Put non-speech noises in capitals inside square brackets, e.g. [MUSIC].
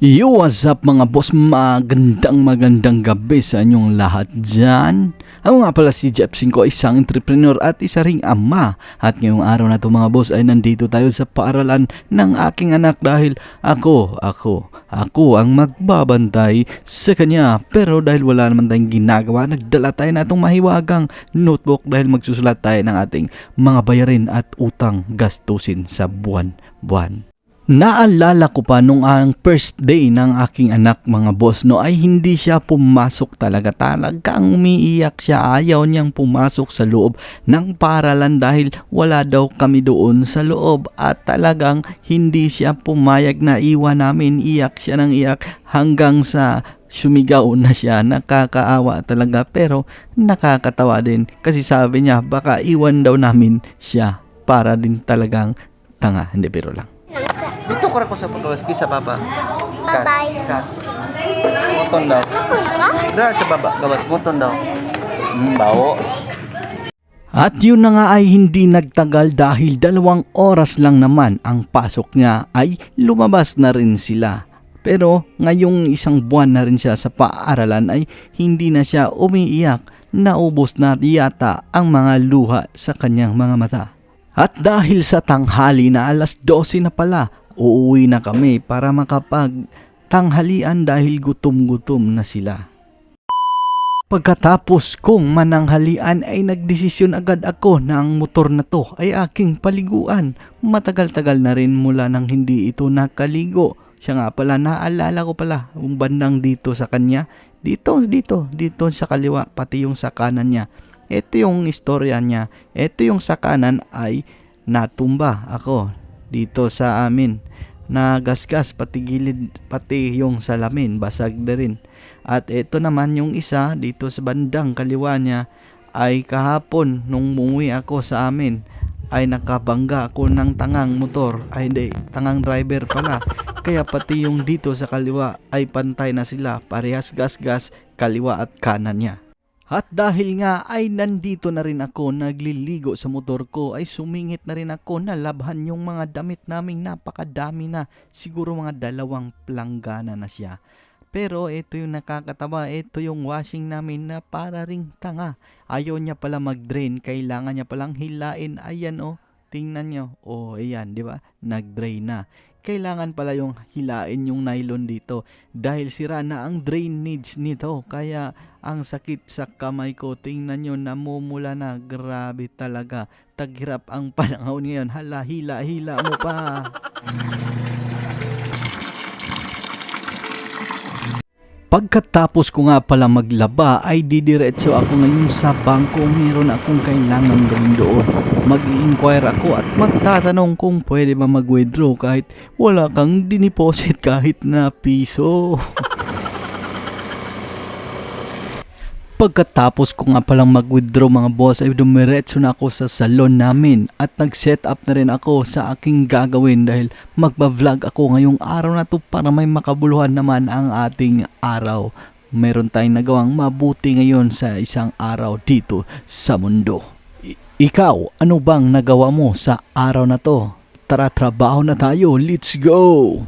Yo, what's up mga boss? Magandang magandang gabi sa inyong lahat dyan. Ako nga pala si Jeff Cinco, isang entrepreneur at isa ring ama. At ngayong araw na to mga boss ay nandito tayo sa paaralan ng aking anak dahil ako, ako, ako ang magbabantay sa kanya. Pero dahil wala naman tayong ginagawa, nagdala tayo na itong mahiwagang notebook dahil magsusulat tayo ng ating mga bayarin at utang gastusin sa buwan-buwan. Naalala ko pa nung ang first day ng aking anak mga boss no ay hindi siya pumasok talaga. Talagang umiiyak siya. Ayaw niyang pumasok sa loob ng paralan dahil wala daw kami doon sa loob. At talagang hindi siya pumayag. Na iwan namin. Iyak siya ng iyak. Hanggang sa sumigaw na siya. Nakakaawa talaga pero nakakatawa din. Kasi sabi niya baka iwan daw namin siya para din talagang tanga. Hindi pero lang Dito ko ko sa pagkawas sa baba. Kas. Moton daw. Dra sa baba, gawas moton daw. Hmm, bawo. At yun na nga ay hindi nagtagal dahil dalawang oras lang naman ang pasok niya ay lumabas na rin sila. Pero ngayong isang buwan na rin siya sa paaralan ay hindi na siya umiiyak, naubos na yata ang mga luha sa kanyang mga mata. At dahil sa tanghali na alas 12 na pala, uuwi na kami para makapag tanghalian dahil gutom-gutom na sila. Pagkatapos kong mananghalian ay nagdesisyon agad ako na ang motor na to ay aking paliguan. Matagal-tagal na rin mula nang hindi ito nakaligo. Siya nga pala, naalala ko pala, yung bandang dito sa kanya. Dito, dito, dito sa kaliwa, pati yung sa kanan niya. Ito yung istorya niya. Ito yung sa kanan ay natumba ako dito sa amin. Nagasgas pati gilid, pati yung salamin, basag na rin. At ito naman yung isa dito sa bandang kaliwa niya ay kahapon nung umuwi ako sa amin ay nakabangga ako ng tangang motor ay hindi, tangang driver pala kaya pati yung dito sa kaliwa ay pantay na sila parehas gas-gas kaliwa at kanan niya at dahil nga ay nandito na rin ako nagliligo sa motor ko ay sumingit na rin ako na labhan yung mga damit naming napakadami na siguro mga dalawang planggana na siya pero ito yung nakakatawa, ito yung washing namin na para ring tanga. Ayaw niya pala mag-drain, kailangan niya palang hilain. Ayan oh, tingnan nyo. Oh, ayan, di ba? Nag-drain na. Kailangan pala yung hilain yung nylon dito dahil sira na ang drainage nito. Kaya ang sakit sa kamay ko, tingnan nyo, namumula na. Grabe talaga. Taghirap ang [LAUGHS] panahon ngayon. Hala, hila, hila mo pa. [LAUGHS] Pagkatapos ko nga pala maglaba ay didiretso ako ngayon sa bangko meron akong kailangan gawin doon. mag inquire ako at magtatanong kung pwede ba mag-withdraw kahit wala kang diniposit kahit na piso. [LAUGHS] Pagkatapos ko nga palang mag-withdraw mga boss ay dumiretso na ako sa salon namin at nag-set up na rin ako sa aking gagawin dahil magba-vlog ako ngayong araw na to para may makabuluhan naman ang ating araw. Meron tayong nagawang mabuti ngayon sa isang araw dito sa mundo. I- ikaw, ano bang nagawa mo sa araw na to? Tara trabaho na tayo, let's go!